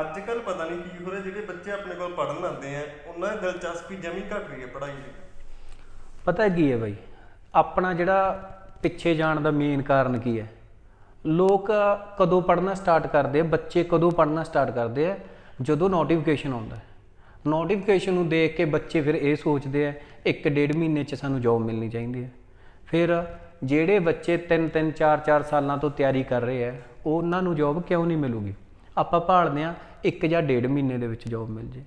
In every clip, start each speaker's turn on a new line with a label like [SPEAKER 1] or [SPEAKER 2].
[SPEAKER 1] ਅੱਜ ਕੱਲ ਪਤਾ ਨਹੀਂ ਕੀ ਹੋ ਰਿਹਾ, ਜਿਹੜੇ ਬੱਚੇ ਆਪਣੇ ਕੋਲ ਪੜਨ ਆਉਂਦੇ ਆ, ਉਹਨਾਂ ਦੀ ਦਿਲਚਸਪੀ ਜਮੀ ਘਟ ਰਹੀ ਹੈ ਪੜ੍ਹਾਈ ਦੀ।
[SPEAKER 2] ਪਤਾ ਕੀ ਹੈ ਬਾਈ? ਆਪਣਾ ਜਿਹੜਾ ਪਿੱਛੇ ਜਾਣ ਦਾ ਮੇਨ ਕਾਰਨ ਕੀ ਹੈ? ਲੋਕ ਕਦੋਂ ਪੜ੍ਹਨਾ ਸਟਾਰਟ ਕਰਦੇ ਆ, ਬੱਚੇ ਕਦੋਂ ਪੜ੍ਹਨਾ ਸਟਾਰਟ ਕਰਦੇ ਆ? ਜਦੋਂ ਨੋਟੀਫਿਕੇਸ਼ਨ ਆਉਂਦਾ ਹੈ। ਨੋਟੀਫਿਕੇਸ਼ਨ ਨੂੰ ਦੇਖ ਕੇ ਬੱਚੇ ਫਿਰ ਇਹ ਸੋਚਦੇ ਆ, ਇੱਕ ਡੇਢ ਮਹੀਨੇ 'ਚ ਸਾਨੂੰ ਜੌਬ ਮਿਲਣੀ ਚਾਹੀਦੀ ਹੈ। ਫਿਰ ਜਿਹੜੇ ਬੱਚੇ 3 3 4 4 ਸਾਲਾਂ ਤੋਂ ਤਿਆਰੀ ਕਰ ਰਹੇ ਆ, ਉਹਨਾਂ ਨੂੰ ਜੌਬ ਕਿਉਂ ਨਹੀਂ ਮਿਲੂਗੀ? ਆਪਾਂ ਭਾਲਦੇ ਆ ਇੱਕ ਜਾਂ ਡੇਢ ਮਹੀਨੇ ਦੇ ਵਿੱਚ ਜੌਬ ਮਿਲ ਜੇ।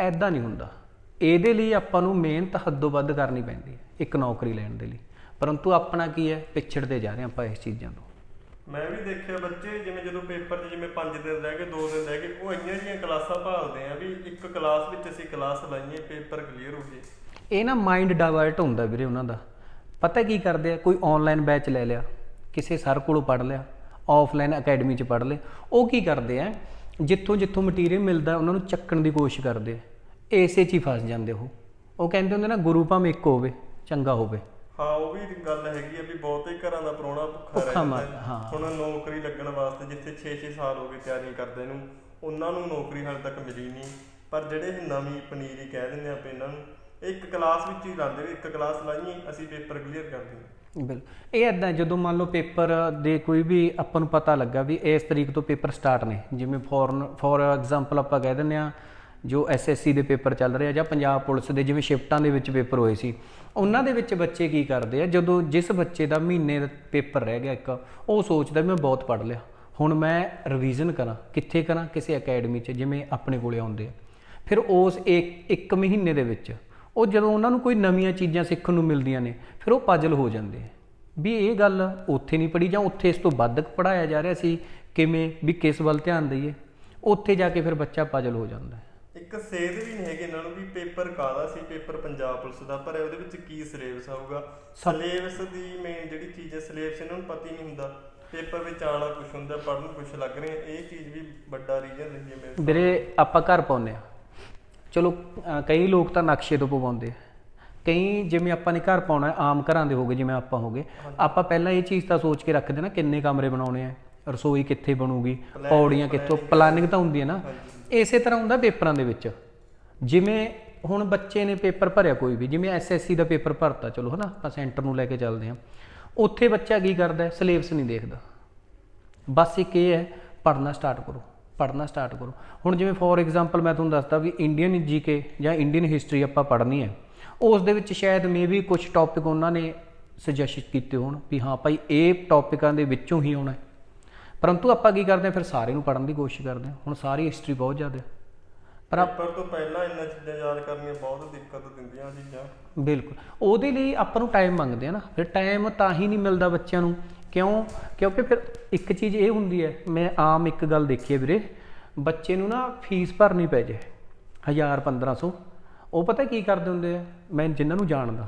[SPEAKER 2] ਐਦਾਂ ਨਹੀਂ ਹੁੰਦਾ। ਇਹਦੇ ਲਈ ਆਪਾਂ ਨੂੰ ਮਿਹਨਤ ਹੱਦੋਂ ਵੱਧ ਕਰਨੀ ਪੈਂਦੀ ਹੈ ਇੱਕ ਨੌਕਰੀ ਲੈਣ ਦੇ ਲਈ। ਪਰੰਤੂ ਆਪਣਾ ਕੀ ਹੈ? ਪਿਛੜਦੇ ਜਾ ਰਹੇ ਆਪਾਂ ਇਸ ਚੀਜ਼ਾਂ ਤੋਂ।
[SPEAKER 1] ਮੈਂ ਵੀ ਦੇਖਿਆ ਬੱਚੇ ਜਿਵੇਂ ਜਦੋਂ ਪੇਪਰ 'ਚ ਜਿਵੇਂ 5 ਦਿਨ ਰਹਿ ਗਏ 2 ਦਿਨ ਰਹਿ ਗਏ ਉਹ ਇੰਨੀਆਂ ਜਿਹੀਆਂ ਕਲਾਸਾਂ ਭਾਲਦੇ ਆ ਵੀ ਇੱਕ ਕਲਾਸ ਵਿੱਚ ਅਸੀਂ ਕਲਾਸ ਲਾਈਏ ਪੇਪਰ ਕਲੀਅਰ ਹੋ ਜੇ
[SPEAKER 2] ਇਹ ਨਾ ਮਾਈਂਡ ਡਾਇਵਰਟ ਹੁੰਦਾ ਵੀਰੇ ਉਹਨਾਂ ਦਾ। ਪਤਾ ਕੀ ਕਰਦੇ ਆ? ਕੋਈ ਆਨਲਾਈਨ ਬੈਚ ਲੈ ਲਿਆ ਕਿਸੇ ਸਰ ਕੋਲੋਂ ਪੜ ਲਿਆ ਆਫਲਾਈਨ ਅਕੈਡਮੀ 'ਚ ਪੜ ਲਿਆ। ਉਹ ਕੀ ਕਰਦੇ ਆ? ਜਿੱਥੋਂ ਜਿੱਥੋਂ ਮਟੀਰੀਅਲ ਮਿਲਦਾ ਉਹਨਾਂ ਨੂੰ ਚੱਕਣ ਦੀ ਕੋਸ਼ਿਸ਼ ਕਰਦੇ ਏਸੇ 'ਚ ਹੀ ਫਸ ਜਾਂਦੇ ਉਹ ਉਹ ਕਹਿੰਦੇ ਹੁੰਦੇ ਨਾ ਗੁਰੂ ਭਾਵੇਂ ਇੱਕ ਹੋਵੇ ਚੰਗਾ ਹੋਵੇ
[SPEAKER 1] ਹਾਂ ਉਹ ਵੀ ਗੱਲ ਹੈਗੀ ਆ ਵੀ ਬਹੁਤੇ ਘਰਾਂ ਦਾ ਪ੍ਰਾਹੁਣਾ ਭੁੱਖਾ ਰਹਿ
[SPEAKER 2] ਭੁੱਖਾ
[SPEAKER 1] ਜਾਂਦਾ
[SPEAKER 2] ਮਰ-
[SPEAKER 1] ਹੈ।
[SPEAKER 2] ਹਾਂ।
[SPEAKER 1] ਹੁਣ ਨੌਕਰੀ ਲੱਗਣ ਵਾਸਤੇ ਜਿੱਥੇ 6-6 ਸਾਲ ਹੋ ਗਏ ਤਿਆਰੀ ਕਰਦੇ ਨੂੰ ਉਹਨਾਂ ਨੂੰ ਨੌਕਰੀ ਹਾਲੇ ਤੱਕ ਮਿਲੀ ਨਹੀਂ ਪਰ ਜਿਹੜੇ ਨਵੀਂ ਪਨੀਰੀ ਕਹਿ ਦਿੰਦੇ ਆਪਾਂ ਇਹਨਾਂ ਨੂੰ ਇੱਕ ਕਲਾਸ ਵਿੱਚ ਹੀ ਲਾਉਂਦੇ ਵੀ ਇੱਕ ਕਲਾਸ ਲਾਈਏ, ਅਸੀਂ ਪੇਪਰ ਕਲੀਅਰ ਕਰਦੇ ਹਾਂ।
[SPEAKER 2] ਬਿਲ ਇਹ ਐਦਾਂ ਜਦੋਂ ਮੰਨ ਲਓ ਪੇਪਰ ਦੇ ਕੋਈ ਵੀ ਆਪਾਂ ਨੂੰ ਪਤਾ ਲੱਗਾ ਵੀ ਇਸ ਤਰੀਕ ਤੋਂ ਪੇਪਰ ਸਟਾਰਟ ਨੇ, ਜਿਵੇਂ ਫੋਰਨ ਫੋਰ ਐਗਜ਼ਾਮਪਲ ਆਪਾਂ ਕਹਿ ਦਿੰਦੇ ਆ ਜੋ ਐਸਐਸਸੀ ਦੇ ਪੇਪਰ ਚੱਲ ਰਹੇ ਆ ਜਾਂ ਪੰਜਾਬ ਪੁਲਿਸ ਦੇ ਜਿਵੇਂ ਸ਼ਿਫਟਾਂ ਦੇ ਵਿੱਚ ਪੇਪਰ ਹੋਏ ਸੀ, ਉਹਨਾਂ ਦੇ ਵਿੱਚ ਬੱਚੇ ਕੀ ਕਰਦੇ ਆ, ਜਦੋਂ ਜਿਸ ਬੱਚੇ ਦਾ ਮਹੀਨੇ ਦਾ ਪੇਪਰ ਰਹਿ ਗਿਆ ਇੱਕ, ਉਹ ਸੋਚਦਾ ਵੀ ਮੈਂ ਬਹੁਤ ਪੜ੍ਹ ਲਿਆ। ਹੁਣ ਮੈਂ ਰਿਵੀਜ਼ਨ ਕਰਾਂ, ਕਿੱਥੇ ਕਰਾਂ? ਕਿਸੇ ਅਕੈਡਮੀ 'ਚ, ਜਿਵੇਂ ਆਪਣੇ ਕੋਲੇ ਆਉਂਦੇ ਆ। ਫਿਰ ਉਸ ਇੱਕ ਇੱਕ ਮਹੀਨੇ ਦੇ ਵਿੱਚ ਉਹ ਜਦੋਂ ਉਹਨਾਂ ਨੂੰ ਕੋਈ ਨਵੀਆਂ ਚੀਜ਼ਾਂ ਸਿੱਖਣ ਨੂੰ ਮਿਲਦੀਆਂ ਨੇ ਫਿਰ ਉਹ ਪਜਲ ਹੋ ਜਾਂਦੇ ਵੀ ਇਹ ਗੱਲ ਉੱਥੇ ਨਹੀਂ ਪੜੀ ਜਾਂ ਉੱਥੇ ਇਸ ਤੋਂ ਵੱਧ ਪੜਾਇਆ ਜਾ ਰਿਹਾ ਸੀ ਕਿਵੇਂ ਵੀ ਕਿਸ ਵੱਲ ਧਿਆਨ ਦਈਏ ਉੱਥੇ ਜਾ ਕੇ ਫਿਰ ਬੱਚਾ ਪਜਲ ਹੋ ਜਾਂਦਾ ਹੈ।
[SPEAKER 1] ਇੱਕ ਸੇਧ ਵੀ ਨਹੀਂ ਹੈਗੀ ਇਹਨਾਂ ਨੂੰ ਵੀ ਪੇਪਰ ਕਾਹਦਾ ਸੀ ਪੇਪਰ ਪੰਜਾਬ ਪੁਲਿਸ ਦਾ ਪਰ ਉਹਦੇ ਵਿੱਚ ਕੀ ਸਿਲੇਬਸ ਆਊਗਾ? ਸਿਲੇਬਸ ਦੀ ਮੇਨ ਜਿਹੜੀ ਚੀਜ਼ ਹੈ ਸਿਲੇਬਸ ਇਹਨਾਂ ਨੂੰ ਪਤਾ ਹੀ ਨਹੀਂ ਹੁੰਦਾ। ਪੇਪਰ ਵਿੱਚ ਆਣਾ ਕੁਝ ਹੁੰਦਾ ਪੜ੍ਹਨ ਕੁਝ ਲੱਗ ਰਿਹਾ ਇਹ ਚੀਜ਼ ਵੀ ਵੱਡਾ ਰੀਜਨ ਰਹੀ ਹੈ ਮੇਰੇ
[SPEAKER 2] ਵੀਰੇ ਆਪਾਂ ਘਰ ਪਾਉਂਦੇ ਆ ਚਲੋ ਕਈ ਲੋਕ ਤਾਂ ਨਕਸ਼ੇ ਤੋਂ ਪਵਾਉਂਦੇ ਆ। ਕਈ ਜਿਵੇਂ ਆਪਾਂ ਨੇ ਘਰ ਪਾਉਣਾ ਆਮ ਘਰਾਂ ਦੇ ਹੋਗੇ ਜਿਵੇਂ ਆਪਾਂ ਹੋਗੇ ਆਪਾਂ ਪਹਿਲਾਂ ਇਹ ਚੀਜ਼ ਤਾਂ ਸੋਚ ਕੇ ਰੱਖਦੇ ਨਾ ਕਿੰਨੇ ਕਮਰੇ ਬਣਾਉਣੇ ਆ ਰਸੋਈ ਕਿੱਥੇ ਬਣੂਗੀ ਪੌੜੀਆਂ ਕਿੱਥੋਂ ਪਲਾਨਿੰਗ ਤਾਂ ਹੁੰਦੀ ਹੈ ਨਾ। ਇਸੇ ਤਰ੍ਹਾਂ ਹੁੰਦਾ ਪੇਪਰਾਂ ਦੇ ਵਿੱਚ। ਜਿਵੇਂ ਹੁਣ ਬੱਚੇ ਨੇ ਪੇਪਰ ਭਰਿਆ ਕੋਈ ਵੀ ਜਿਵੇਂ ਐਸਐਸਸੀ ਦਾ ਪੇਪਰ ਭਰਤਾ ਚਲੋ ਹਨਾ ਆਪਾਂ ਸੈਂਟਰ ਨੂੰ ਲੈ ਕੇ ਚੱਲਦੇ ਹਾਂ। ਉੱਥੇ ਬੱਚਾ ਕੀ ਕਰਦਾ ਸਿਲੇਬਸ ਨਹੀਂ ਦੇਖਦਾ। ਬਸ ਇੱਕ ਇਹ ਹੈ ਪੜ੍ਹਨਾ ਸਟਾਰਟ ਕਰੋ। ਪੜ੍ਹਨਾ ਸਟਾਰਟ ਕਰੋ। ਹੁਣ ਜਿਵੇਂ ਫੋਰ ਐਗਜ਼ਾਮਪਲ ਮੈਂ ਤੁਹਾਨੂੰ ਦੱਸਦਾ ਵੀ ਇੰਡੀਅਨ ਜੀਕੇ ਜਾਂ ਇੰਡੀਅਨ ਹਿਸਟਰੀ ਆਪਾਂ ਪੜ੍ਹਨੀ ਹੈ। ਉਸ ਦੇ ਵਿੱਚ ਸ਼ਾਇਦ ਮੇਬੀ ਕੁਝ ਟੌਪਿਕ ਉਹਨਾਂ ਨੇ ਸੁਜੈਸਟ ਕੀਤੇ ਹੋਣ ਵੀ ਹਾਂ ਭਾਈ ਇਹ ਟੌਪਿਕਾਂ ਦੇ ਵਿੱਚੋਂ ਹੀ ਆਉਣਾ ਹੈ। ਪਰੰਤੂ ਆਪਾਂ ਕੀ ਕਰਦੇ ਹਾਂ? ਫਿਰ ਸਾਰੇ ਨੂੰ ਪੜ੍ਹਨ ਦੀ ਕੋਸ਼ਿਸ਼ ਕਰਦੇ ਹਾਂ। ਹੁਣ ਸਾਰੀ ਹਿਸਟਰੀ ਬਹੁਤ ਜ਼ਿਆਦਾ। ਪਰ ਆਪ-
[SPEAKER 1] ਪੇਪਰ ਤੋਂ ਪਹਿਲਾਂ ਇੰਨਾ ਚੀਜ਼ਾਂ ਯਾਦ ਕਰਨੀਆਂ ਬਹੁਤ ਦਿੱਕਤ ਦਿੰਦੀਆਂ ਚੀਜ਼ਾਂ।
[SPEAKER 2] ਬਿਲਕੁਲ। ਉਹਦੇ ਲਈ ਆਪਾਂ ਨੂੰ ਟਾਈਮ ਮੰਗਦੇ ਆ ਨਾ। ਫਿਰ ਟਾਈਮ ਤਾਂ ਹੀ ਨਹੀਂ ਮਿਲਦਾ ਬੱਚਿਆਂ ਨੂੰ। ਕਿਉਂ? ਕਿਉਂਕਿ ਫਿਰ ਇੱਕ ਚੀਜ਼ ਇਹ ਹੁੰਦੀ ਹੈ, ਮੈਂ ਆਮ ਇੱਕ ਗੱਲ ਦੇਖੀ ਹੈ ਵੀਰੇ, ਬੱਚੇ ਨੂੰ ਨਾ ਫੀਸ ਭਰਨੀ ਪੈ ਜੇ 1000 1500 ਉਹ ਪਤਾ ਕੀ ਕਰਦੇ ਹੁੰਦੇ ਆ? ਮੈਂ ਜਿਨ੍ਹਾਂ ਨੂੰ ਜਾਣਦਾ,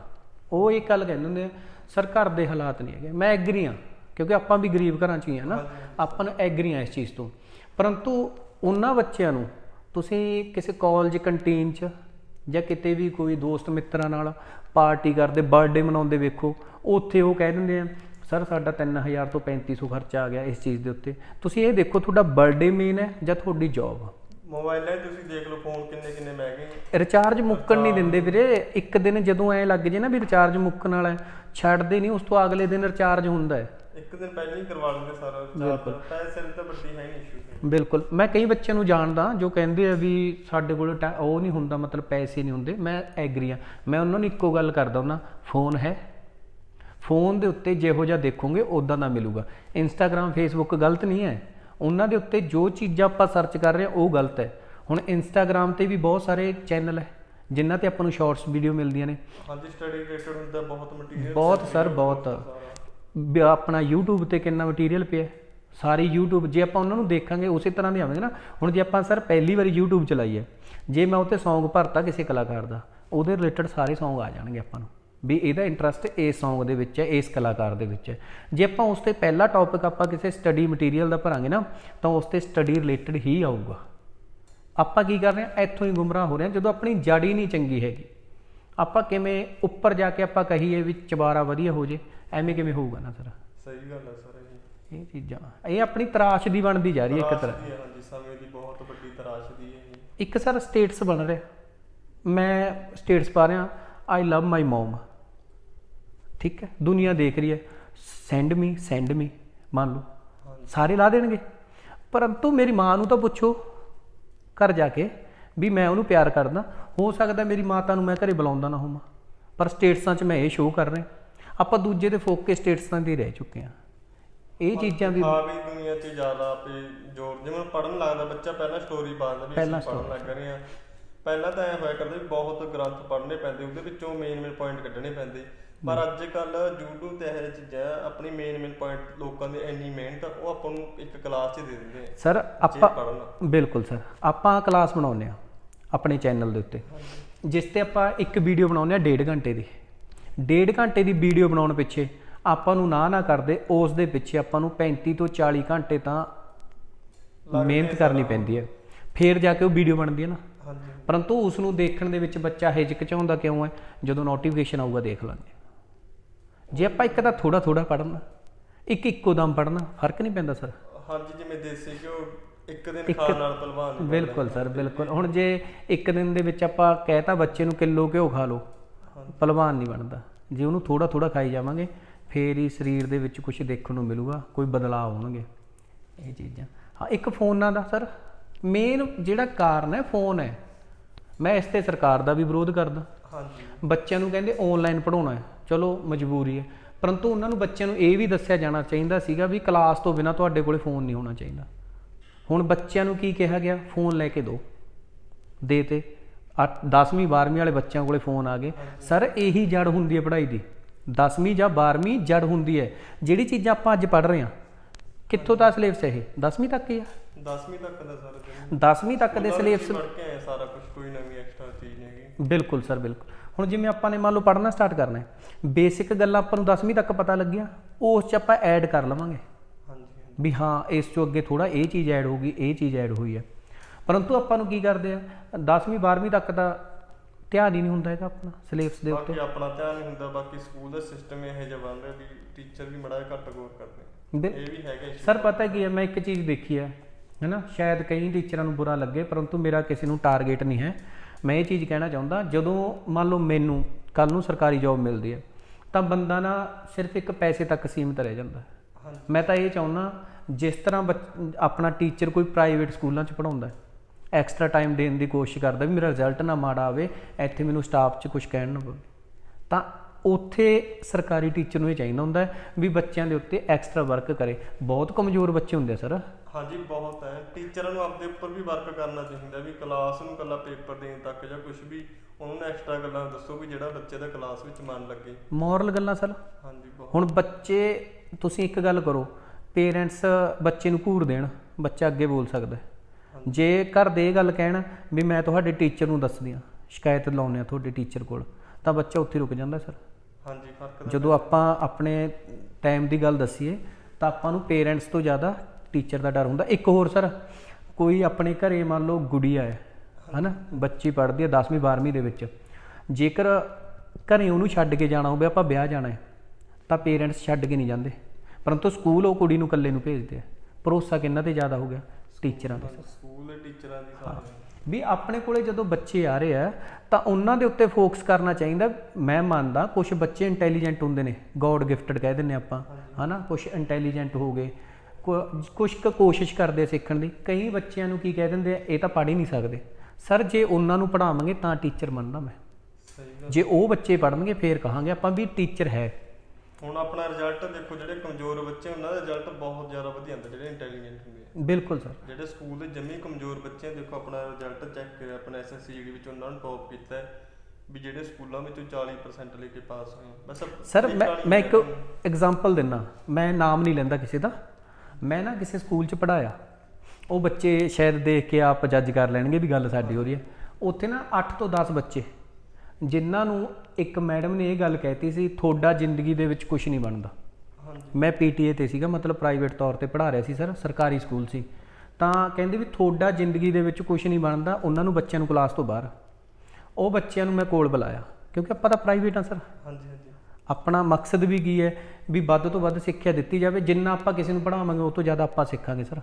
[SPEAKER 2] ਉਹ ਇਹ ਗੱਲ ਕਹਿੰਦੇ ਹੁੰਦੇ ਆ, ਸਰ, ਘਰ ਦੇ ਹਾਲਾਤ ਨਹੀਂ ਹੈਗੇ, ਮੈਂ ਐਗਰੀ ਹਾਂ, ਕਿਉਂਕਿ ਆਪਾਂ ਵੀ ਗਰੀਬ ਘਰਾਂ ਚ ਹੀ ਆ ਨਾ, ਆਪਾਂ ਨੂੰ ਐਗਰੀ ਹਾਂ ਇਸ ਚੀਜ਼ ਤੋਂ। ਪਰੰਤੂ ਉਹਨਾਂ ਬੱਚਿਆਂ ਨੂੰ ਤੁਸੀਂ ਕਿਸੇ ਕਾਲਜ ਕੰਟੀਨ 'ਚ ਜਾਂ ਕਿਤੇ ਵੀ ਕੋਈ ਦੋਸਤ ਮਿੱਤਰਾਂ ਨਾਲ ਪਾਰਟੀ ਕਰਦੇ ਬਰਥਡੇ ਮਨਾਉਂਦੇ ਵੇਖੋ, ਉੱਥੇ ਉਹ ਕਹਿ ਦਿੰਦੇ ਆ ਸਰ ਸਾਡਾ 3000 ਤੋਂ 3500 ਖਰਚਾ ਆ ਗਿਆ ਇਸ ਚੀਜ਼ ਦੇ ਉੱਤੇ। ਤੁਸੀਂ ਇਹ ਦੇਖੋ ਤੁਹਾਡਾ ਬਰਥਡੇ ਮੇਨ ਹੈ ਜਾਂ ਤੁਹਾਡੀ ਜੌਬ
[SPEAKER 1] ਮੋਬਾਈਲਾਂ 'ਚ ਤੁਸੀਂ ਦੇਖ ਲਓ ਫੋਨ ਕਿੰਨੇ ਕਿੰਨੇ ਮਹਿੰਗੇ।
[SPEAKER 2] ਰਿਚਾਰਜ ਮੁੱਕਣ ਨਹੀਂ ਦਿੰਦੇ ਵੀਰੇ। ਇੱਕ ਦਿਨ ਜਦੋਂ ਐ ਲੱਗ ਜੇ ਨਾ ਵੀ ਰਿਚਾਰਜ ਮੁੱਕਣ ਵਾਲਾ ਹੈ ਛੱਡਦੇ ਨਹੀਂ ਉਸ ਤੋਂ ਅਗਲੇ ਦਿਨ ਰਿਚਾਰਜ ਹੁੰਦਾ ਹੈ।
[SPEAKER 1] ਇੱਕ ਦਿਨ ਪਹਿਲਾਂ ਹੀ ਕਰਵਾ ਲੈਂਦੇ ਸਾਰਾ recharge। ਪੈਸੇ ਦੀ ਤਾਂ ਵੱਡੀ ਹੈ ਨਹੀਂ ਇਸ਼ੂ
[SPEAKER 2] ਬਿਲਕੁਲ। ਮੈਂ ਕਈ ਬੱਚਿਆਂ ਨੂੰ ਜਾਣਦਾ ਜੋ ਕਹਿੰਦੇ ਆ ਵੀ ਸਾਡੇ ਕੋਲ ਉਹ ਨਹੀਂ ਹੁੰਦਾ ਮਤਲਬ ਪੈਸੇ ਨਹੀਂ ਹੁੰਦੇ। ਮੈਂ ਐਗਰੀ ਆ। ਮੈਂ ਉਹਨਾਂ ਨੂੰ ਇੱਕੋ ਗੱਲ ਕਰਦਾ ਹੁੰਦਾ ਫੋਨ ਹੈ ਫੋਨ ਦੇ ਉੱਤੇ ਜਿਹੋ ਜਿਹਾ ਦੇਖੋਗੇ ਉਦਾਂ ਦਾ ਮਿਲੂਗਾ। ਇੰਸਟਾਗ੍ਰam ਫੇਸਬੁੱਕ ਗਲਤ ਨਹੀਂ ਹੈ। ਉਹਨਾਂ ਦੇ ਉੱਤੇ ਜੋ ਚੀਜ਼ਾਂ ਆਪਾਂ ਸਰਚ ਕਰ ਰਹੇ ਹਾਂ ਉਹ ਗਲਤ ਹੈ। ਹੁਣ ਇੰਸਟਾਗ੍ਰam ਤੇ ਵੀ ਬਹੁਤ ਸਾਰੇ ਚੈਨਲ ਹੈ ਜਿਨ੍ਹਾਂ ਤੇ ਆਪਾਂ ਨੂੰ ਸ਼ਾਰਟਸ ਵੀਡੀਓ ਮਿਲਦੀਆਂ ਨੇ।
[SPEAKER 1] ਹਾਂਜੀ ਸਟੱਡੀ ਰਿਲੇਟਡ ਹੁੰਦਾ ਬਹੁਤ ਮਟੀਰੀਅਲ
[SPEAKER 2] ਬਹੁਤ ਸਰ ਬਹੁਤ। ਆਪਣਾ YouTube ਤੇ ਕਿੰਨਾ ਮਟੀਰੀਅਲ ਪਿਆ। ਸਾਰੀ YouTube ਜੇ ਆਪਾਂ ਉਹਨਾਂ ਨੂੰ ਦੇਖਾਂਗੇ ਉਸੇ ਤਰ੍ਹਾਂ ਦੇ ਆਵਾਂਗੇ ਨਾ। ਹੁਣ ਜੇ ਆਪਾਂ ਸਰ ਪਹਿਲੀ ਵਾਰੀ YouTube ਚਲਾਈ ਹੈ ਜੇ ਮੈਂ ਉੱਤੇ Song ਭਰਤਾ ਕਿਸੇ ਕਲਾਕਾਰ ਦਾ ਉਹਦੇ ਰਿਲੇਟਡ ਸਾਰੇ Song ਆ ਜਾਣਗੇ ਆਪਾਂ ਨੂੰ। ਵੀ ਇਹਦਾ ਇੰਟਰਸਟ ਇਸ Song ਦੇ ਵਿੱਚ ਹੈ ਇਸ ਕਲਾਕਾਰ ਦੇ ਵਿੱਚ ਹੈ। ਜੇ ਆਪਾਂ ਉਸ ਤੇ ਪਹਿਲਾ ਟੌਪਿਕ ਆਪਾਂ ਕਿਸੇ ਸਟੱਡੀ ਮਟੀਰੀਅਲ ਦਾ ਭਰਾਂਗੇ ਨਾ ਤਾਂ ਉਸ ਤੇ ਸਟੱਡੀ ਰਿਲੇਟਡ ਹੀ ਆਊਗਾ। ਆਪਾਂ ਕੀ ਕਰ ਰਹੇ ਹਾਂ? ਇੱਥੋਂ ਹੀ ਗੁੰਮਰਾਹ ਹੋ ਰਹੇ ਹਾਂ ਜਦੋਂ ਆਪਣੀ ਜੜ ਹੀ ਨਹੀਂ ਚੰਗੀ ਹੈਗੀ। ਆਪਾਂ ਕਿਵੇਂ ਉੱਪਰ ਜਾ ਕੇ ਆਪਾਂ ਕਹੀਏ ਵੀ ਚਬਾਰਾ ਵਧੀਆ ਹੋ ਜੇ ਐਵੇਂ ਕਿਵੇਂ ਹੋਊਗਾ ਨਾ ਸਰ?
[SPEAKER 1] ਸਹੀ ਗੱਲ ਹੈ ਸਰ ਇਹ
[SPEAKER 2] ਇਹ ਚੀਜ਼ਾਂ ਇਹ ਆਪਣੀ ਤਰਾਸ਼ ਦੀ ਬਣਦੀ ਜਾ ਰਹੀ ਹੈ ਇੱਕ ਤਰ੍ਹਾਂ।
[SPEAKER 1] ਤਰਾਸ਼ ਦੀ ਹੈ, ਹਾਂਜੀ ਸਮੇਂ ਦੀ ਬਹੁਤ ਵੱਡੀ ਤਰਾਸ਼ਦੀ ਹੈ ਇਹ।
[SPEAKER 2] ਇੱਕ ਸਰ ਸਟੇਟਸ ਬਣ ਰਿਹਾ। ਮੈਂ ਸਟੇਟਸ ਪਾ ਰਿਹਾ ਆਈ ਲਵ ਮਾਈ ਮਮ ਠੀਕ ਹੈ ਦੁਨੀਆ ਦੇਖ ਰਹੀ ਹੈ। ਸੈਂਡ ਮੀ ਸੈਂਡ ਮੀ ਮੰਨ ਲਓ। ਸਾਰੇ ਲਾ ਦੇਣਗੇ। ਪਰੰਤੂ ਮੇਰੀ ਮਾਂ ਨੂੰ ਤਾਂ ਪੁੱਛੋ ਘਰ ਜਾ ਕੇ ਵੀ ਮੈਂ ਉਹਨੂੰ ਪਿਆਰ ਕਰਦਾ। ਹੋ ਸਕਦਾ ਮੇਰੀ ਮਾਤਾ ਨੂੰ ਮੈਂ ਘਰੇ ਬੁਲਾਉਂਦਾ ਨਾ ਹੋਵਾਂ। ਪਰ ਸਟੇਟਸਾਂ 'ਚ ਮੈਂ ਇਹ ਸ਼ੋਅ ਕਰ ਰਿਹਾ। ਆਪਾਂ ਦੂਜੇ ਦੇ ਫੋਕ ਕੇ ਸਟੇਟਸਾਂ ਦੇ ਰਹਿ ਚੁੱਕੇ ਹਾਂ। ਇਹ ਚੀਜ਼ਾਂ ਵੀ
[SPEAKER 1] ਹਾਂ ਵੀ ਦੁਨੀਆ 'ਚ ਜ਼ਿਆਦਾ ਆਪੇ ਜੋਰ ਜਿਵੇਂ ਪੜਨ ਲੱਗਦਾ ਬੱਚਾ ਪਹਿਲਾਂ ਸਟੋਰੀ ਪਾਉਂਦਾ ਵੀ ਅਸੀਂ ਪੜਨ ਲੱਗ ਰਹੇ ਪਹਿਲਾਂ ਤਾਂ ਐ ਹੋਇਆ ਕਰਦੇ ਵੀ ਬਹੁਤ ਗ੍ਰੰਥ ਪੜ੍ਹਨੇ ਪੈਂਦੇ ਉਹਦੇ ਵਿੱਚੋਂ ਮੇਨ ਮੇਨ ਪੁਆਇੰਟ ਕੱਢਣੇ ਪੈਂਦੇ। ਪਰ ਅੱਜ ਕੱਲ YouTube ਤੇ ਇਹ ਚੀਜ਼ਾਂ ਆਪਣੀ ਮੇਨ ਮੇਨ ਪੁਆਇੰਟ ਲੋਕਾਂ ਦੀ ਇੰਨੀ ਮਿਹਨਤ ਉਹ ਆਪਾਂ ਨੂੰ ਇੱਕ ਕਲਾਸ 'ਚ ਦੇ ਦਿੰਦੇ ਆ
[SPEAKER 2] ਸਰ ਆਪਾਂ ਬਿਲਕੁਲ ਸਰ ਆਪਾਂ ਕਲਾਸ ਬਣਾਉਂਦੇ ਆ ਆਪਣੇ ਚੈਨਲ ਦੇ ਉੱਤੇ। ਜਿਸ ਤੇ ਆਪਾਂ ਇੱਕ ਵੀਡੀਓ ਬਣਾਉਂਦੇ ਆ ਡੇਢ ਘੰਟੇ ਦੀ। ਡੇਢ ਘੰਟੇ ਦੀ ਵੀਡੀਓ ਬਣਾਉਣ ਪਿੱਛੇ ਆਪਾਂ ਨੂੰ ਨਾ ਨਾ ਕਰਦੇ ਉਸ ਦੇ ਪਿੱਛੇ ਆਪਾਂ ਨੂੰ 35 ਤੋਂ 40 ਘੰਟੇ ਤਾਂ ਮਿਹਨਤ ਕਰਨੀ ਪੈਂਦੀ ਹੈ। ਫੇਰ ਜਾ ਕੇ ਉਹ ਵੀਡੀਓ ਬਣਦੀ ਹੈ ਨਾ। ਪਰੰਤੂ ਉਸ ਨੂੰ ਦੇਖਣ ਦੇ ਵਿੱਚ ਬੱਚਾ ਹਿਚਕਚਾਉਂਦਾ ਕਿਉਂ ਹੈ? ਜਦੋਂ ਨੋਟੀਫਿਕੇਸ਼ਨ ਆਊਗਾ ਦੇਖ ਲਾਂਗੇ ਜੇ ਆਪਾਂ ਇੱਕ ਤਾਂ ਥੋੜਾ ਥੋੜਾ ਪੜ੍ਹਨਾ ਇੱਕ ਇੱਕੋ ਦਮ ਪੜ੍ਹਨਾ ਫ਼ਰਕ ਨਹੀਂ ਪੈਂਦਾ ਸਰ?
[SPEAKER 1] ਹਾਂਜੀ ਜਿਵੇਂ ਦੇਸੀ ਘਿਓ ਇੱਕ ਦਿਨ ਖਾਣ ਨਾਲ ਪਹਿਲਵਾਨ
[SPEAKER 2] ਬਿਲਕੁਲ ਸਰ ਬਿਲਕੁਲ। ਹੁਣ ਜੇ ਇੱਕ ਦਿਨ ਦੇ ਵਿੱਚ ਆਪਾਂ ਕਹਿਤਾ ਬੱਚੇ ਨੂੰ ਕਿਲੋ ਘਿਓ ਖਾ ਲਓ ਪਹਿਲਵਾਨ ਨਹੀਂ ਬਣਦਾ। ਜੇ ਉਹਨੂੰ ਥੋੜਾ ਥੋੜਾ ਖਾਈ ਜਾਵਾਂਗੇ ਫੇਰ ਹੀ ਸਰੀਰ ਦੇ ਵਿੱਚ ਕੁਝ ਦੇਖਣ ਨੂੰ ਮਿਲੂਗਾ ਕੋਈ ਬਦਲਾਅ ਹੋਣਗੇ ਇਹ ਚੀਜ਼ਾਂ। ਹਾਂ ਇੱਕ ਫੋਨਾਂ ਦਾ ਸਰ ਮੇਨ ਜਿਹੜਾ ਕਾਰਨ ਹੈ ਫੋਨ ਹੈ। ਮੈਂ ਇਸ ਤੇ ਸਰਕਾਰ ਦਾ ਵੀ ਵਿਰੋਧ ਕਰਦਾ। ਬੱਚਿਆਂ ਨੂੰ ਕਹਿੰਦੇ ਆਨਲਾਈਨ ਪੜਾਉਣਾ ਹੈ। ਚਲੋ ਮਜਬੂਰੀ ਹੈ। ਪਰੰਤੂ ਉਹਨਾਂ ਨੂੰ ਬੱਚਿਆਂ ਨੂੰ ਇਹ ਵੀ ਦੱਸਿਆ ਜਾਣਾ ਚਾਹੀਦਾ ਸੀਗਾ ਵੀ ਕਲਾਸ ਤੋਂ ਬਿਨਾ ਤੁਹਾਡੇ ਕੋਲੇ ਫੋਨ ਨਹੀਂ ਹੋਣਾ ਚਾਹੀਦਾ। ਹੁਣ ਬੱਚਿਆਂ ਨੂੰ ਕੀ ਕਿਹਾ ਗਿਆ? ਫੋਨ ਲੈ ਕੇ ਦਿਓ। ਦੇ ਤੇ। 10ਵੀਂ 12ਵੀਂ ਵਾਲੇ ਬੱਚਿਆਂ ਕੋਲੇ ਫੋਨ ਆ ਗਏ। ਸਰ ਇਹੀ ਜੜ ਹੁੰਦੀ ਹੈ ਪੜ੍ਹਾਈ ਦੀ। 10ਵੀਂ ਜਾਂ 12ਵੀਂ ਜੜ ਹੁੰਦੀ ਹੈ। ਜਿਹੜੀ ਚੀਜ਼ਾਂ ਆਪਾਂ ਅੱਜ ਪੜ੍ਹ ਰਹੇ ਹਾਂ ਕਿੱਥੋਂ ਦਾ ਸਿਲੇਬਸ ਹੈ ਇਹ? 10ਵੀਂ ਤੱਕ ਹੀ ਆ?
[SPEAKER 1] 10ਵੀਂ ਤੱਕ ਦਾ ਸਾਰਾ ਦਿਨ
[SPEAKER 2] 10ਵੀਂ ਤੱਕ ਦੇ ਸਿਲੇਬਸ
[SPEAKER 1] ਪੜ੍ਹ ਕੇ ਆਏ ਸਾਰਾ ਕੁਝ ਕੋਈ ਨਵੀਂ ਐਕਸਟਰਾ
[SPEAKER 2] ਬਿਲਕੁਲ ਸਰ ਬਿਲਕੁਲ। ਹੁਣ ਜਿਵੇਂ ਆਪਾਂ ਨੇ ਮੰਨ ਲਓ ਪੜ੍ਹਨਾ ਸਟਾਰਟ ਕਰਨਾ ਹੈ ਬੇਸਿਕ ਗੱਲਾਂ ਆਪਾਂ ਨੂੰ 10ਵੀਂ ਤੱਕ ਪਤਾ ਲੱਗੀਆਂ ਉਸ 'ਚ ਆਪਾਂ ਐਡ ਕਰ ਲਵਾਂਗੇ।
[SPEAKER 1] ਹਾਂਜੀ
[SPEAKER 2] ਵੀ ਹਾਂ ਇਸ ਤੋਂ ਅੱਗੇ ਥੋੜਾ ਇਹ ਚੀਜ਼ ਐਡ ਹੋਊਗੀ ਇਹ ਚੀਜ਼ ਐਡ ਹੋਈ ਹੈ। ਪਰੰਤੂ ਆਪਾਂ ਨੂੰ ਕੀ ਕਰਦੇ ਆ 10ਵੀਂ 12ਵੀਂ ਤੱਕ ਦਾ ਧਿਆਨ ਹੀ ਨਹੀਂ ਹੁੰਦਾ ਹੈਗਾ ਆਪਣਾ ਸਿਲੇਬਸ ਦੇ ਉੱਤੇ।
[SPEAKER 1] ਬਾਕੀ ਆਪਣਾ ਧਿਆਨ ਨਹੀਂ ਹੁੰਦਾ ਬਾਕੀ ਸਕੂਲ ਦਾ ਸਿਸਟਮ ਇਹੋ ਜਿਹਾ ਬਣ ਰਿਹਾ ਵੀ ਟੀਚਰ ਵੀ ਮੜਾ ਘੱਟ ਗੌਰ ਕਰਦੇ ਇਹ ਵੀ ਹੈਗਾ।
[SPEAKER 2] ਸਰ ਪਤਾ ਕੀ ਹੈ ਮੈਂ ਇੱਕ ਚੀਜ਼ ਦੇਖੀ ਹੈ ਹੈਨਾ? ਸ਼ਾਇਦ ਕਈ ਟੀਚਰਾਂ ਨੂੰ ਬੁਰਾ ਲੱਗੇ ਪਰੰਤੂ ਮੇਰਾ ਕਿਸੇ ਨੂੰ ਟਾਰਗੇਟ ਨਹੀਂ ਹੈ। ਮੈਂ ਇਹ ਚੀਜ਼ ਕਹਿਣਾ ਚਾਹੁੰਦਾ ਜਦੋਂ ਮੰਨ ਲਓ ਮੈਨੂੰ ਕੱਲ ਨੂੰ ਸਰਕਾਰੀ ਜੌਬ ਮਿਲਦੀ ਹੈ ਤਾਂ ਬੰਦਾ ਨਾ ਸਿਰਫ ਇੱਕ ਪੈਸੇ ਤੱਕ ਸੀਮਿਤ ਰਹਿ ਜਾਂਦਾ ਮੈਂ ਤਾਂ ਇਹ ਚਾਹੁੰਦਾ ਜਿਸ ਤਰ੍ਹਾਂ ਆਪਣਾ ਟੀਚਰ ਕੋਈ ਪ੍ਰਾਈਵੇਟ ਸਕੂਲਾਂ 'ਚ ਪੜਾਉਂਦਾ ਐਕਸਟਰਾ ਟਾਈਮ ਦੇਣ ਦੀ ਕੋਸ਼ਿਸ਼ ਕਰਦਾ ਵੀ ਮੇਰਾ ਰਿਜ਼ਲਟ ਨਾ ਮਾੜਾ ਆਵੇ ਇੱਥੇ ਮੈਨੂੰ ਸਟਾਫ 'ਚ ਕੁਝ ਕਹਿਣ ਨਾ ਪਵੇ ਤਾਂ ਉੱਥੇ ਸਰਕਾਰੀ ਟੀਚਰ ਨੂੰ ਇਹ ਚਾਹੀਦਾ ਹੁੰਦਾ ਵੀ ਬੱਚਿਆਂ ਦੇ ਉੱਤੇ ਐਕਸਟਰਾ ਵਰਕ ਕਰੇ। ਬਹੁਤ ਕਮਜ਼ੋਰ ਬੱਚੇ ਹੁੰਦੇ ਆ ਸਰ
[SPEAKER 1] ਹਾਂਜੀ ਬਹੁਤ ਹੈ। ਟੀਚਰਾਂ ਨੂੰ ਆਪਦੇ ਉੱਪਰ ਵੀ ਵਰਕ ਕਰਨਾ ਚਾਹੀਦਾ ਵੀ ਕਲਾਸ ਨੂੰ ਕੱਲਾ ਪੇਪਰ ਦੇਣ ਤੱਕ ਜਾਂ ਕੁਝ ਵੀ ਉਹਨਾਂ ਨੂੰ ਐਕਸਟਰਾ ਗੱਲਾਂ ਦੱਸੋ ਵੀ ਜਿਹੜਾ ਬੱਚੇ ਦਾ ਕਲਾਸ ਵਿੱਚ ਮਨ ਲੱਗੇ।
[SPEAKER 2] ਮੋਰਲ ਗੱਲਾਂ ਸਰ?
[SPEAKER 1] ਹਾਂਜੀ ਬਹੁਤ।
[SPEAKER 2] ਹੁਣ ਬੱਚੇ ਤੁਸੀਂ ਇੱਕ ਗੱਲ ਕਰੋ ਪੇਰੈਂਟਸ ਬੱਚੇ ਨੂੰ ਘੂਰ ਦੇਣ ਬੱਚਾ ਅੱਗੇ ਬੋਲ ਸਕਦਾ। ਜੇ ਘਰ ਦੇ ਇਹ ਗੱਲ ਕਹਿਣ ਵੀ ਮੈਂ ਤੁਹਾਡੇ ਟੀਚਰ ਨੂੰ ਦੱਸਦੀ ਆ ਸ਼ਿਕਾਇਤ ਲਾਉਂਦੇ ਆ ਤੁਹਾਡੇ ਟੀਚਰ ਕੋਲ ਤਾਂ ਬੱਚਾ ਉੱਥੇ ਰੁਕ ਜਾਂਦਾ ਸਰ।
[SPEAKER 1] ਹਾਂਜੀ ਫ਼ਰਕ
[SPEAKER 2] ਜਦੋਂ ਆਪਾਂ ਆਪਣੇ ਟਾਈਮ ਦੀ ਗੱਲ ਦਸੀਏ ਤਾਂ ਆਪਾਂ ਨੂੰ ਪੇਰੈਂਟਸ ਤੋਂ ਜ਼ਿਆਦਾ ਟੀਚਰ ਦਾ ਡਰ ਹੁੰਦਾ। ਇੱਕ ਹੋਰ ਸਰ ਕੋਈ ਆਪਣੇ ਘਰੇ ਮੰਨ ਲਓ ਗੁੜੀਆ ਹੈ ਹਨਾ? ਬੱਚੀ ਪੜ੍ਹਦੀ ਹੈ 10ਵੀਂ 12ਵੀਂ ਦੇ ਵਿੱਚ। ਜੇਕਰ ਘਰੇ ਉਹਨੂੰ ਛੱਡ ਕੇ ਜਾਣਾ ਹੋਵੇ ਆਪਾਂ ਵਿਆਹ ਜਾਣਾ ਹੈ ਤਾਂ ਪੇਰੈਂਟਸ ਛੱਡ ਕੇ ਨਹੀਂ ਜਾਂਦੇ। ਪਰੰਤੂ ਸਕੂਲ ਉਹ ਕੁੜੀ ਨੂੰ ਇਕੱਲੇ ਨੂੰ ਭੇਜਦੇ ਆ। ਭਰੋਸਾ ਕਿੰਨਾ ਤੇ ਜ਼ਿਆਦਾ ਹੋ ਗਿਆ ਟੀਚਰਾਂ ਤੇ।
[SPEAKER 1] ਸਕੂਲ ਦੇ ਟੀਚਰਾਂ ਦੀ ਸਾਰੇ।
[SPEAKER 2] ਵੀ ਆਪਣੇ ਕੋਲੇ ਜਦੋਂ ਬੱਚੇ ਆ ਰਹੇ ਆ ਤਾਂ ਉਹਨਾਂ ਦੇ ਉੱਤੇ ਫੋਕਸ ਕਰਨਾ ਚਾਹੀਦਾ। ਮੈਂ ਮੰਨਦਾ ਕੁਝ ਬੱਚੇ ਇੰਟੈਲੀਜੈਂਟ ਹੁੰਦੇ ਨੇ। ਗੋਡ ਗਿਫਟਡ ਕਹਿ ਦਿੰਨੇ ਆਪਾਂ ਹਨਾ? ਕੁਝ ਇੰਟੈਲੀਜੈਂਟ ਹੋ ਗਏ। ਕੁਝ ਕੁ ਕੋਸ਼ਿਸ਼ ਕਰਦੇ ਸਿੱਖਣ ਦੀ। ਕਈ ਬੱਚਿਆਂ ਨੂੰ ਕੀ ਕਹਿ ਦਿੰਦੇ ਆ ਇਹ ਤਾਂ ਪੜ੍ਹ ਹੀ ਨਹੀਂ ਸਕਦੇ। ਸਰ ਜੇ ਉਹਨਾਂ ਨੂੰ ਪੜਾਵਾਂਗੇ ਤਾਂ ਟੀਚਰ ਮੰਨਦਾ ਮੈਂ। ਜੇ ਉਹ ਬੱਚੇ ਪੜਨਗੇ ਫੇਰ ਕਹਾਂਗੇ ਆਪਾਂ ਵੀ ਟੀਚਰ ਹੈ।
[SPEAKER 1] ਹੁਣ ਆਪਣਾ ਰਿਜ਼ਲਟ ਦੇਖੋ ਜਿਹੜੇ ਕਮਜ਼ੋਰ ਬੱਚੇ ਉਹਨਾਂ ਦਾ ਰਿਜ਼ਲਟ ਬਹੁਤ ਜ਼ਿਆਦਾ ਵਧੀਆ ਹੁੰਦਾ ਜਿਹੜੇ ਇੰਟੈਲੀਜੈਂਟ ਹੁੰਦੇ ਆ।
[SPEAKER 2] ਬਿਲਕੁਲ ਸਰ।
[SPEAKER 1] ਜਿਹੜੇ ਸਕੂਲ ਦੇ ਜੰਮੀ ਕਮਜ਼ੋਰ ਬੱਚੇ ਦੇਖੋ ਆਪਣਾ ਰਿਜ਼ਲਟ ਚੈੱਕ ਕਰਿਆ ਆਪਣਾ ਐਸਐਸਸੀ ਜਿਹੜੀ ਵਿੱਚ ਉਹਨਾਂ ਨੂੰ ਟੌਪ ਕੀਤਾ ਵੀ ਜਿਹੜੇ ਸਕੂਲਾਂ ਵਿੱਚੋਂ 40% ਲੈ ਕੇ ਪਾਸ ਹੋਏ। ਬਸ
[SPEAKER 2] ਸਰ ਮੈਂ ਮੈਂ ਇੱਕ। ਐਗਜ਼ਾਮਪਲ ਦਿੰਨਾ। ਮੈਂ ਨਾਮ ਨਹੀਂ ਲੈਂਦਾ ਕਿਸੇ ਦਾ। ਮੈਂ ਨਾ ਕਿਸੇ ਸਕੂਲ 'ਚ ਪੜਾਇਆ ਉਹ ਬੱਚੇ ਸ਼ਾਇਦ ਦੇਖ ਕੇ ਆਪ ਜੱਜ ਕਰ ਲੈਣਗੇ ਵੀ ਗੱਲ ਸਾਡੀ ਹੋ ਰਹੀ ਹੈ। ਉੱਥੇ ਨਾ 8 ਤੋਂ 10 ਬੱਚੇ ਜਿਨ੍ਹਾਂ ਨੂੰ ਇੱਕ ਮੈਡਮ ਨੇ ਇਹ ਗੱਲ ਕਹਿਤੀ ਸੀ ਤੁਹਾਡਾ ਜ਼ਿੰਦਗੀ ਦੇ ਵਿੱਚ ਕੁਝ ਨਹੀਂ ਬਣਦਾ।
[SPEAKER 1] ਹਾਂਜੀ।
[SPEAKER 2] ਮੈਂ ਪੀਟੀਏ ਤੇ ਸੀਗਾ ਮਤਲਬ ਪ੍ਰਾਈਵੇਟ ਤੌਰ ਤੇ ਪੜ੍ਹਾ ਰਿਹਾ ਸੀ ਸਰ ਸਰਕਾਰੀ ਸਕੂਲ ਸੀ। ਤਾਂ ਕਹਿੰਦੇ ਵੀ ਤੁਹਾਡਾ ਜ਼ਿੰਦਗੀ ਦੇ ਵਿੱਚ ਕੁਝ ਨਹੀਂ ਬਣਦਾ ਉਹਨਾਂ ਨੂੰ ਬੱਚਿਆਂ ਨੂੰ ਕਲਾਸ ਤੋਂ ਬਾਹਰ। ਉਹ ਬੱਚਿਆਂ ਨੂੰ ਮੈਂ ਕੋਲ ਬੁਲਾਇਆ ਕਿਉਂਕਿ ਆਪਾਂ ਤਾਂ ਪ੍ਰਾਈਵੇਟ ਆ ਸਰ।
[SPEAKER 1] ਹਾਂਜੀ ਹਾਂਜੀ।
[SPEAKER 2] ਆਪਣਾ ਮਕਸਦ ਵੀ ਕੀ ਹੈ? ਵੀ ਵੱਧ ਤੋਂ ਵੱਧ ਸਿੱਖਿਆ ਦਿੱਤੀ ਜਾਵੇ। ਜਿੰਨਾ ਆਪਾਂ ਕਿਸੇ ਨੂੰ ਪੜਾਵਾਂਗੇ ਉਹ ਤੋਂ ਜ਼ਿਆਦਾ ਆਪਾਂ ਸਿੱਖਾਂਗੇ, ਸਰ।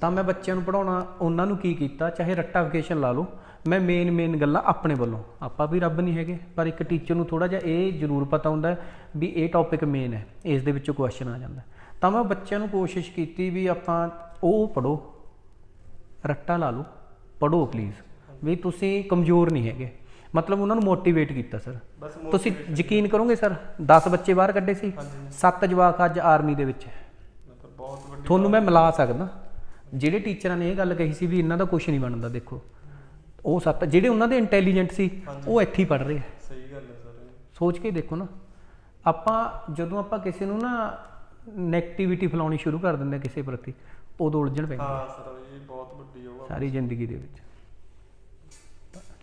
[SPEAKER 2] ਤਾਂ ਮੈਂ ਬੱਚਿਆਂ ਨੂੰ ਪੜਾਉਣਾ ਉਹਨਾਂ ਨੂੰ ਕੀ ਕੀਤਾ? ਚਾਹੇ ਰੱਟਾ ਰੱਟਾਫਿਕੇਸ਼ਨ ਲਾ ਲਓ। ਮੈਂ ਮੇਨ ਮੇਨ ਗੱਲਾਂ ਆਪਣੇ ਵੱਲੋਂ। ਆਪਾਂ ਵੀ ਰੱਬ ਨਹੀਂ ਹੈਗੇ, ਪਰ ਇੱਕ ਟੀਚਰ ਨੂੰ ਥੋੜਾ ਜਿਹਾ ਇਹ ਜ਼ਰੂਰ ਪਤਾ ਹੁੰਦਾ ਵੀ ਇਹ ਟੌਪਿਕ ਮੇਨ ਹੈ। ਇਸ ਦੇ ਵਿੱਚੋਂ ਕੁਐਸਚਨ ਆ ਜਾਂਦਾ। ਤਾਂ ਮੈਂ ਬੱਚਿਆਂ ਨੂੰ ਕੋਸ਼ਿਸ਼ ਕੀਤੀ ਵੀ ਆਪਾਂ ਉਹ ਪੜੋ ਰੱਟਾ ਲਾ ਲਓ। ਪੜੋ ਪਲੀਜ਼ ਵੀ ਤੁਸੀਂ ਕਮਜ਼ੋਰ ਨਹੀਂ ਹੈਗੇ। ਮਤਲਬ ਉਹਨਾਂ ਨੂੰ ਮੋਟੀਵੇਟ ਕੀਤਾ ਸਰ। ਤੁਸੀਂ ਯਕੀਨ ਕਰੋਗੇ ਸਰ? 10 ਬੱਚੇ ਬਾਹਰ ਕੱਢੇ ਸੀ।
[SPEAKER 1] ਹਾਂਜੀ
[SPEAKER 2] 7 ਜਵਾਕ ਅੱਜ ਆਰਮੀ ਦੇ ਵਿੱਚ ਤੁਹਾਨੂੰ ਮੈਂ ਮਿਲਾ ਸਕਦਾ। ਜਿਹੜੇ ਟੀਚਰਾਂ ਨੇ ਇਹ ਗੱਲ ਕਹੀ ਸੀ ਵੀ ਇਹਨਾਂ ਦਾ ਕੁਝ ਨਹੀਂ ਬਣਦਾ ਦੇਖੋ। ਉਹ ਸੱਤ ਜਿਹੜੇ ਉਹਨਾਂ ਦੇ ਇੰਟੈਲੀਜੈਂਟ ਸੀ ਉਹ ਇੱਥੇ ਹੀ ਪੜ ਰਹੇ ਆ
[SPEAKER 1] ਸਹੀ ਗੱਲ ਹੈ ਸਰ।
[SPEAKER 2] ਸੋਚ ਕੇ ਦੇਖੋ ਨਾ। ਆਪਾਂ ਜਦੋਂ ਆਪਾਂ ਕਿਸੇ ਨੂੰ ਨਾ ਨੈਗੇਟਿਵਿਟੀ ਫੈਲਾਉਣੀ ਸ਼ੁਰੂ ਕਰ ਦਿੰਦੇ ਕਿਸੇ ਪ੍ਰਤੀ ਉਦੋਂ ਉਲਝਣ ਪੈਂਦੀ
[SPEAKER 1] ਹਾਂ ਸਰ ਇਹ ਬਹੁਤ ਵੱਡੀ ਉਹ
[SPEAKER 2] ਸਾਰੀ ਜ਼ਿੰਦਗੀ ਦੇ ਵਿੱਚ।